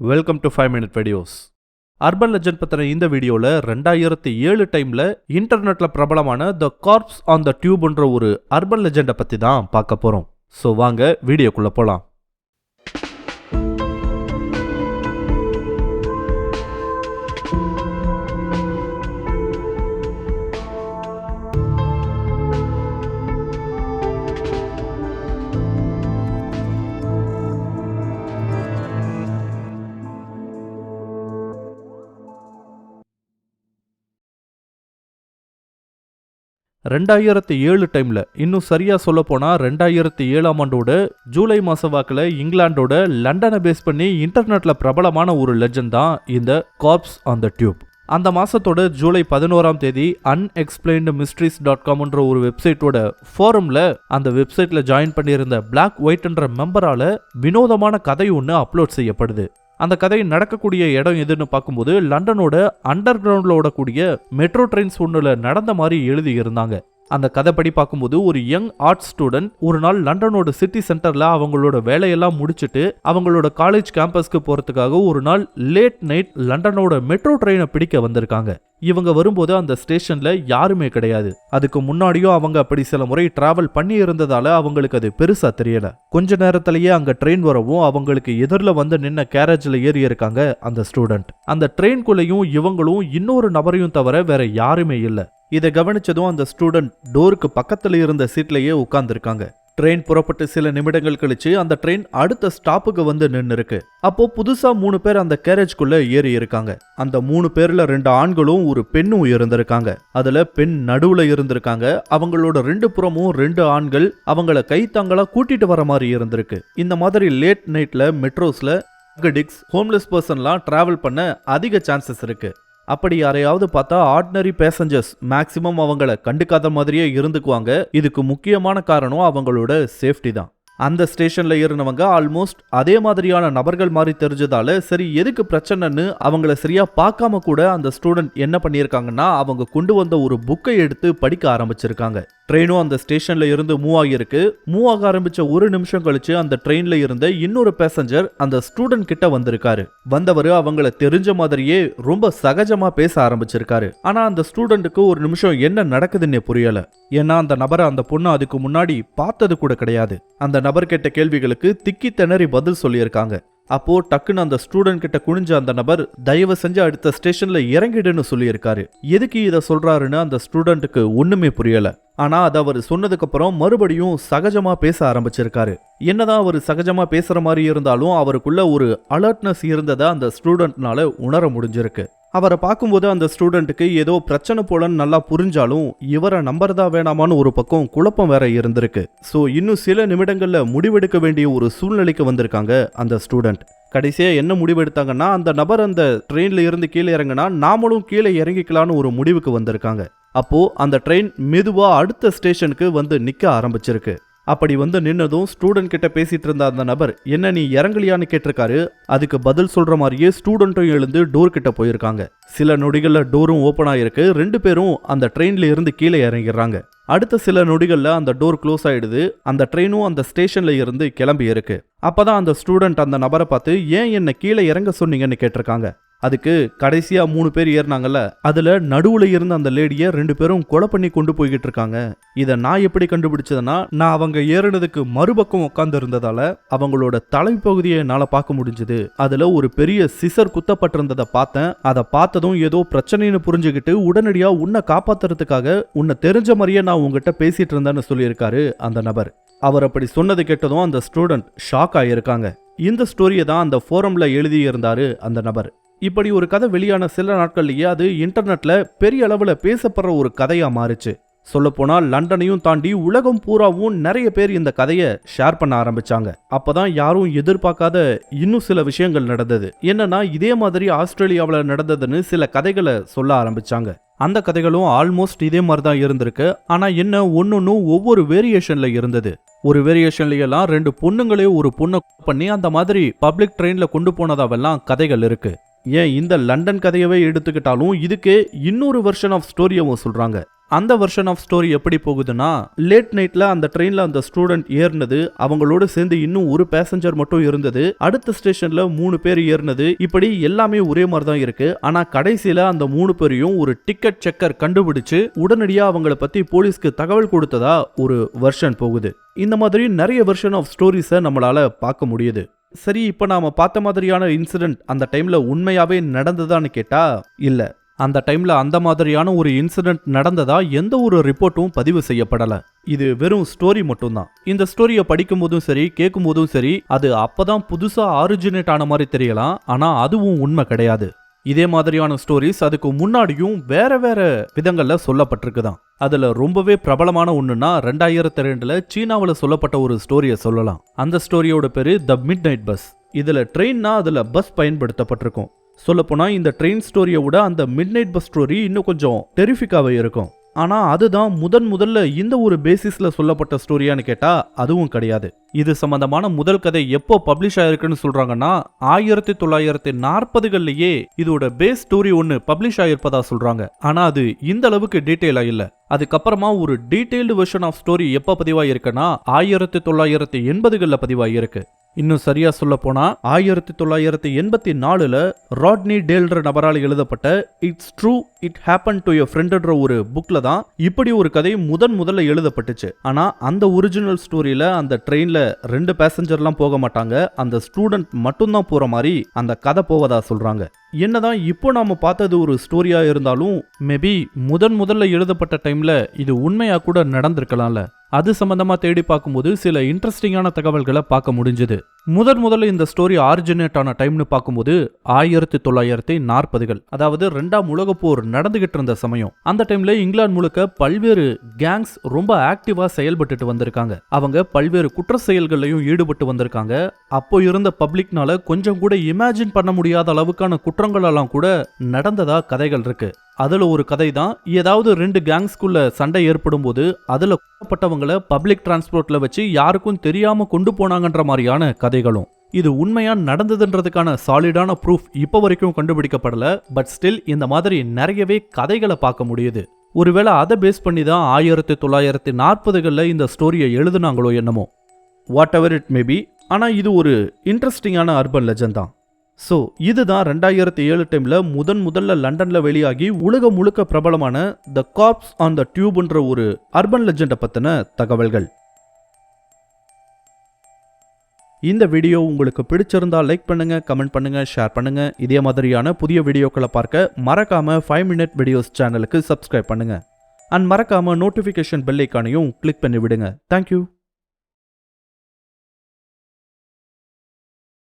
Welcome to five minute videos urban legend பற்றின இந்த வீடியோவில் ரெண்டாயிரத்தி ஏழு டைமில் இன்டர்நெட்டில் பிரபலமான த கார்ப்ஸ் ஆன் த டியூப்ன்ற ஒரு அர்பன் லெஜெண்டை பற்றி தான் பார்க்க போகிறோம் ஸோ வாங்க வீடியோக்குள்ளே போகலாம் ரெண்டாயிரத்தி ஏழு டைமில் இன்னும் சரியாக சொல்ல போனா ரெண்டாயிரத்தி ஏழாம் ஆண்டோட ஜூலை மாச வாக்கில் இங்கிலாந்தோட லண்டனை பேஸ் பண்ணி இன்டர்நெட்டில் பிரபலமான ஒரு லெஜண்ட் தான் இந்த கார்ப்ஸ் ஆன் த டியூப் அந்த மாதத்தோட ஜூலை பதினோராம் தேதி அன்எக்ஸ்பிளைன்டு மிஸ்ட்ரிஸ் டாட் காம்ன்ற ஒரு வெப்சைட்டோட ஃபோரமில் அந்த வெப்சைட்டில் ஜாயின் பண்ணியிருந்த பிளாக் ஒயிட்ன்ற மெம்பரால் வினோதமான கதை ஒன்று அப்லோட் செய்யப்படுது. அந்த கதை நடக்கக்கூடிய இடம் எதுன்னு பார்க்கும்போது லண்டனோட அண்டர் கிரவுண்டில் ஓடக்கூடிய மெட்ரோ ட்ரெயின்ஸ் ஒன்றில் நடந்த மாதிரி எழுதியிருந்தாங்க. அந்த கதைப்படி பார்க்கும்போது ஒரு யங் ஆர்ட் ஸ்டூடெண்ட் ஒரு நாள் லண்டனோட சிட்டி சென்டர்ல அவங்களோட வேலையெல்லாம் முடிச்சுட்டு அவங்களோட காலேஜ் கேம்பஸ்க்கு போறதுக்காக ஒரு நாள் லேட் நைட் லண்டனோட மெட்ரோ ட்ரெயினை பிடிக்க வந்திருக்காங்க. இவங்க வரும்போது அந்த ஸ்டேஷன்ல யாருமே கிடையாது. அதுக்கு முன்னாடியும் அவங்க அப்படி சில முறை டிராவல் பண்ணி இருந்ததால அவங்களுக்கு அது பெருசா தெரியல. கொஞ்ச நேரத்திலேயே அங்க ட்ரெயின் வரவும் அவங்களுக்கு எதிரில் வந்து நின்ன கேரேஜ்ல ஏறி இருக்காங்க அந்த ஸ்டூடெண்ட் அந்த ட்ரெயின்குள்ளேயும் இவங்களும் இன்னொரு நபரையும் தவிர வேற யாருமே இல்லை. இதை கவனிச்சதும் அந்த ஸ்டூடெண்ட் டோருக்கு பக்கத்தில் இருந்த சீட்லேயே உட்கார்ந்துருக்காங்க. ட்ரெயின் புறப்பட்டு சில நிமிடங்கள் கழிச்சு அந்த ட்ரெயின் அடுத்த ஸ்டாப்புக்கு வந்து நின்று இருக்கு அப்போ புதுசா மூணு பேர் அந்த கேரேஜ்குள்ள ஏறி இருக்காங்க. அந்த மூணு பேர்ல ரெண்டு ஆண்களும் ஒரு பெண்ணும் இருந்திருக்காங்க. அதுல பெண் நடுவுல இருந்திருக்காங்க. அவங்களோட ரெண்டு புறமும் ரெண்டு ஆண்கள் அவங்கள கைத்தாங்களா கூட்டிட்டு வர மாதிரி இருந்திருக்கு. இந்த மாதிரி லேட் நைட்ல மெட்ரோஸ்ல டிக்ஸ் ஹோம்லெஸ் பர்சன்லாம் டிராவல் பண்ண அதிக சான்சஸ் இருக்கு. அப்படி யாரையாவது பார்த்தா ஆர்டினரி பேசஞ்சர்ஸ் மேக்சிமம் அவங்கள கண்டுக்காத மாதிரியே இருந்துக்குவாங்க. இதுக்கு முக்கியமான காரணம் அவங்களோட சேஃப்டி தான். அந்த ஸ்டேஷன்ல ஏறினவங்க ஆல்மோஸ்ட் அதே மாதிரியான நபர்கள் மாதிரி தெரிஞ்சதால சரி எதுக்கு பிரச்சனைன்னு அவங்கள சரியா பார்க்காம கூட அந்த ஸ்டூடெண்ட் என்ன பண்ணியிருக்காங்கன்னா அவங்க கொண்டு வந்த ஒரு புக்கை எடுத்து படிக்க ஆரம்பிச்சிருக்காங்க. ட்ரெயினும் அந்த ஸ்டேஷன்ல இருந்து மூவ் ஆகியிருக்கு. மூவ் ஆக ஆரம்பிச்ச ஒரு நிமிஷம் கழிச்சு அந்த ட்ரெயின்ல இருந்த இன்னொரு பேசஞ்சர் அந்த ஸ்டூடெண்ட் கிட்ட வந்திருக்காரு. வந்தவர் அவங்கள தெரிஞ்ச மாதிரியே ரொம்ப சகஜமா பேச ஆரம்பிச்சிருக்காரு. ஆனா அந்த ஸ்டூடெண்ட்டுக்கு ஒரு நிமிஷம் என்ன நடக்குதுன்னு புரியல. ஏன்னா அந்த நபரை அந்த பொண்ணு அதுக்கு முன்னாடி பார்த்தது கூட கிடையாது. அந்த நபர் கேட்ட கேள்விகளுக்கு திக்கி திணறி பதில் சொல்லியிருக்காங்க. அப்போ டக்குன்னு அந்த ஸ்டூடெண்ட் கிட்ட குனிஞ்ச அந்த நபர் தயவு செஞ்சு அடுத்த ஸ்டேஷன்ல இறங்கிடுன்னு சொல்லியிருக்காரு. எதுக்கு இதை சொல்றாருன்னு அந்த ஸ்டூடெண்ட்டுக்கு ஒண்ணுமே புரியல. ஆனா அதை அவர் சொன்னதுக்கு அப்புறம் மறுபடியும் சகஜமா பேச ஆரம்பிச்சிருக்காரு. என்னதான் அவர் சகஜமா பேசுற மாதிரி இருந்தாலும் அவருக்குள்ள ஒரு அலர்ட்னஸ் இருந்ததை அந்த ஸ்டூடெண்ட்னால உணர முடிஞ்சிருக்கு. அவரை பார்க்கும்போது அந்த ஸ்டூடெண்ட்டுக்கு ஏதோ பிரச்சனை போலன்னு நல்லா புரிஞ்சாலும் இவரை நம்புறதா வேணாமான்னு ஒரு பக்கம் குழப்பம் வேற இருந்திருக்கு. ஸோ இன்னும் சில நிமிடங்களில் முடிவெடுக்க வேண்டிய ஒரு சூழ்நிலைக்கு வந்திருக்காங்க அந்த ஸ்டூடெண்ட் கடைசியாக என்ன முடிவு எடுத்தாங்கன்னா அந்த நபர் அந்த ட்ரெயினில் இருந்து கீழே இறங்கினா நாமளும் கீழே இறங்கிக்கலான்னு ஒரு முடிவுக்கு வந்திருக்காங்க. அப்போது அந்த ட்ரெயின் மெதுவாக அடுத்த ஸ்டேஷனுக்கு வந்து நிற்க ஆரம்பிச்சிருக்கு. அப்படி வந்து நின்னதும் ஸ்டூடெண்ட் கிட்ட பேசிட்டு இருந்த அந்த நபர் என்ன நீ இறங்கலையான்னு கேட்டிருக்காரு? அதுக்கு பதில் சொல்ற மாதிரியே ஸ்டூடெண்ட்டும் எழுந்து டோர் கிட்ட போயிருக்காங்க. சில நொடிகளில் டோரும் ஓப்பன் ஆயிருக்கு. ரெண்டு பேரும் அந்த ட்ரெயின்ல இருந்து கீழே இறங்கிடுறாங்க. அடுத்த சில நொடிகளில் அந்த டோர் க்ளோஸ் ஆயிடுது. அந்த ட்ரெயினும் அந்த ஸ்டேஷன்ல இருந்து கிளம்பி இருக்கு. அப்பதான் அந்த ஸ்டூடெண்ட் அந்த நபரை பார்த்து ஏன் என்ன கீழே இறங்க சொன்னீங்கன்னு கேட்டிருக்காங்க. அதுக்கு கடைசியா மூணு பேர் ஏறினாங்கல்ல அதுல நடுவுல இருந்த அந்த லேடிய ரெண்டு பேரும் கொலை பண்ணி கொண்டு போய்கிட்டு இருக்காங்க. இத நான் எப்படி கண்டுபிடிச்சதுன்னா நான் அவங்க ஏறினதுக்கு மறுபக்கம் உட்கார்ந்து இருந்ததால அவங்களோட தலைப்பகுதியை என்னால பார்க்க முடிஞ்சது. அதுல ஒரு பெரிய சிசர் குத்தப்பட்டிருந்ததை பார்த்தேன். அதை பார்த்ததும் ஏதோ பிரச்சனைன்னு புரிஞ்சுக்கிட்டு உடனடியா உன்னை காப்பாத்துறதுக்காக உன்னை தெரிஞ்ச மாதிரியே நான் உங்ககிட்ட பேசிட்டு இருந்தேன்னு சொல்லியிருக்காரு அந்த நபர். அவர் அப்படி சொன்னது கேட்டதும் அந்த ஸ்டூடெண்ட் ஷாக் ஆகியிருக்காங்க. இந்த ஸ்டோரியை தான் அந்த ஃபோரம்ல எழுதியிருந்தாரு அந்த நபர். இப்படி ஒரு கதை வெளியான சில நாட்கள்லேயே அது இன்டர்நெட்ல பெரிய அளவுல பேசப்படுற ஒரு கதையா மாறுச்சு. சொல்லப்போனால் லண்டனையும் தாண்டி உலகம் பூராவும் நிறைய பேர் இந்த கதையை ஷேர் பண்ண ஆரம்பிச்சாங்க. அப்பதான் யாரும் எதிர்பார்க்காத இன்னும் சில விஷயங்கள் நடந்தது. என்னன்னா இதே மாதிரி ஆஸ்திரேலியாவில் நடந்ததுன்னு சில கதைகளை சொல்ல ஆரம்பிச்சாங்க. அந்த கதைகளும் ஆல்மோஸ்ட் இதே மாதிரி தான் இருந்திருக்கு. ஆனால் என்ன ஒன்னொன்னும் ஒவ்வொரு வேரியேஷன்ல இருந்தது. ஒரு வேரியேஷன்லையெல்லாம் ரெண்டு பொண்ணுங்களே ஒரு பொண்ணை பண்ணி அந்த மாதிரி பப்ளிக் ட்ரெயின்ல கொண்டு போனதாவெல்லாம் கதைகள் இருக்கு. ஏன் இந்த லண்டன் கதையவே எடுத்துக்கிட்டாலும் இதுக்கே இன்னொரு வெர்ஷன் ஆஃப் ஸ்டோரியவும் சொல்கிறாங்க அந்த வெர்ஷன் ஆஃப் ஸ்டோரி எப்படி போகுதுன்னா லேட் நைட்ல அந்த ட்ரெயின்ல அந்த ஸ்டூடெண்ட் ஏறினது அவங்களோட சேர்ந்து இன்னும் ஒரு பேசஞ்சர் மட்டும் இருந்தது. அடுத்த ஸ்டேஷன்ல மூணு பேர் ஏறினது. இப்படி எல்லாமே ஒரே மாதிரி தான் இருக்கு. ஆனா கடைசியில அந்த மூணு பேரையும் ஒரு டிக்கெட் செக்கர் கண்டுபிடிச்சு உடனடியா அவங்கள பத்தி போலீஸ்க்கு தகவல் கொடுத்ததா ஒரு வெர்ஷன் போகுது. இந்த மாதிரி நிறைய வெர்ஷன் ஆஃப் ஸ்டோரிஸை நம்மளால பார்க்க முடியுது. சரி இப்போ நாம் பார்த்த மாதிரியான இன்சிடென்ட் அந்த டைமில் உண்மையாகவே நடந்ததான்னு கேட்டால் இல்லை. அந்த டைமில் அந்த மாதிரியான ஒரு இன்சிடென்ட் நடந்ததா எந்த ஒரு ரிப்போர்ட்டும் பதிவு செய்யப்படலை. இது வெறும் ஸ்டோரி மட்டும்தான். இந்த ஸ்டோரியை படிக்கும் போதும் சரி கேட்கும் போதும் சரி அது அப்பதான் புதுசாக ஆரிஜினேட் ஆன மாதிரி தெரியலாம். ஆனால் அதுவும் உண்மை கிடையாது. இதே மாதிரியான ஸ்டோரிஸ் அதுக்கு முன்னாடியும் வேற வேற விதங்கள்ல சொல்லப்பட்டிருக்குதான். அதுல ரொம்பவே பிரபலமான ஒண்ணுன்னா ரெண்டாயிரத்தி ரெண்டுல சீனாவில் சொல்லப்பட்ட ஒரு ஸ்டோரியை சொல்லலாம். அந்த ஸ்டோரியோட பேரு த மிட் நைட் பஸ் இதுல ட்ரெயின்னா அதுல பஸ் பயன்படுத்தப்பட்டிருக்கும். சொல்லப்போனால் இந்த ட்ரெயின் ஸ்டோரியை விட அந்த மிட் நைட் பஸ் ஸ்டோரி இன்னும் கொஞ்சம் டெரிஃபிக்காகவே இருக்கும். ஆனால் அதுதான் முதன் முதல்ல இந்த ஒரு பேசிஸில் சொல்லப்பட்ட ஸ்டோரியான்னு கேட்டால் அதுவும் கிடையாது. இது சம்பந்தமான முதல் கதை எப்போ பப்ளிஷ் ஆயிருக்குன்னு சொல்கிறாங்கன்னா ஆயிரத்தி தொள்ளாயிரத்தி நாற்பதுகள்லேயே இதோட பேஸ் ஸ்டோரி ஒன்று பப்ளிஷ் ஆயிருப்பதா சொல்கிறாங்க ஆனால் அது இந்த அளவுக்கு டீட்டெயிலாக இல்லை. அதுக்கப்புறமா ஒரு டீட்டெயில்டு வெர்ஷன் ஆஃப் ஸ்டோரி எப்போ பதிவாயிருக்குன்னா ஆயிரத்தி தொள்ளாயிரத்தி எண்பதுகளில் பதிவாயிருக்கு. இன்னும் சரியா சொல்ல போனா ஆயிரத்தி தொள்ளாயிரத்தி எண்பத்தி நாலுல ராட்னி டேல்ன்ற நபரால் எழுதப்பட்ட it's true it happen to your ஃப்ரெண்ட்ன்ற ஒரு புக்ல தான் இப்படி ஒரு கதை முதன் முதல்ல எழுதப்பட்டுச்சு. ஆனா அந்த ஒரிஜினல் ஸ்டோரியில அந்த ட்ரெயின்ல ரெண்டு பேசஞ்சர்லாம் போக மாட்டாங்க. அந்த ஸ்டூடெண்ட் மட்டும்தான் போற மாதிரி அந்த கதை போவதா சொல்றாங்க. என்னதான் இப்போ நாம் பார்த்தது ஒரு ஸ்டோரியாக இருந்தாலும் மேபி முதன் முதல்ல எழுதப்பட்ட டைமில் இது உண்மையாக கூட நடந்திருக்கலாம்ல. அது சம்பந்தமா தேடி பார்க்கும்போது சில இன்ட்ரெஸ்டிங்கான தகவல்களை பார்க்க முடிஞ்சது. முதன் முதல்ல இந்த ஸ்டோரி ஆரிஜினேட் ஆன டைம்னு பார்க்கும்போது ஆயிரத்தி தொள்ளாயிரத்தி நாற்பதுகள் அதாவது ரெண்டாம் உலக போர் நடந்துகிட்டு இருந்த சமயம். அந்த டைம்ல இங்கிலாந்து முழுக்க பல்வேறு கேங்ஸ் ரொம்ப ஆக்டிவா செயல்பட்டுட்டு வந்திருக்காங்க. அவங்க பல்வேறு குற்ற செயல்கள்லையும் ஈடுபட்டு வந்திருக்காங்க. அப்போ இருந்த பப்ளிக்னால கொஞ்சம் கூட இமேஜின் பண்ண முடியாத அளவுக்கான குற்றங்கள் எல்லாம் கூட நடந்ததா கதைகள் இருக்கு. அதில் ஒரு கதை தான் ஏதாவது ரெண்டு கேங்ஸ்குள்ள சண்டை ஏற்படும் போது அதில் கொல்லப்பட்டவங்கள பப்ளிக் டிரான்ஸ்போர்ட்டில் வச்சு யாருக்கும் தெரியாமல் கொண்டு போனாங்கன்ற மாதிரியான கதைகளும். இது உண்மையாக நடந்ததுன்றதுக்கான சாலிடான ப்ரூஃப் இப்போ வரைக்கும் கண்டுபிடிக்கப்படல. பட் ஸ்டில் இந்த மாதிரி நிறையவே கதைகளை பார்க்க முடியுது. ஒருவேளை அதை பேஸ் பண்ணி தான் ஆயிரத்தி தொள்ளாயிரத்தி நாற்பதுகளில் இந்த ஸ்டோரியை எழுதுனாங்களோ என்னமோ. வாட் எவர் இட் மேபி ஆனால் இது ஒரு இன்ட்ரெஸ்டிங்கான அர்பன் லெஜண்ட் தான். ஸோ இதுதான் ரெண்டாயிரத்தி ஏழு டைமில் முதன் முதல்ல லண்டனில் வெளியாகி உலகம் முழுக்க பிரபலமான த காப்ஸ் ஆன் த டியூப்ன்ற ஒரு அர்பன் லெஜெண்டை பற்றின தகவல்கள். இந்த வீடியோ உங்களுக்கு பிடிச்சிருந்தா லைக் பண்ணுங்க கமெண்ட் பண்ணுங்க ஷேர் பண்ணுங்க. இதே மாதிரியான புதிய வீடியோக்களை பார்க்க மறக்காம ஃபைவ் மினிட் வீடியோஸ் சேனலுக்கு சப்ஸ்கிரைப் பண்ணுங்க. அண்ட் மறக்காம நோட்டிஃபிகேஷன் பெல் ஐக்கானையும் கிளிக் பண்ணி விடுங்க தேங்க்யூ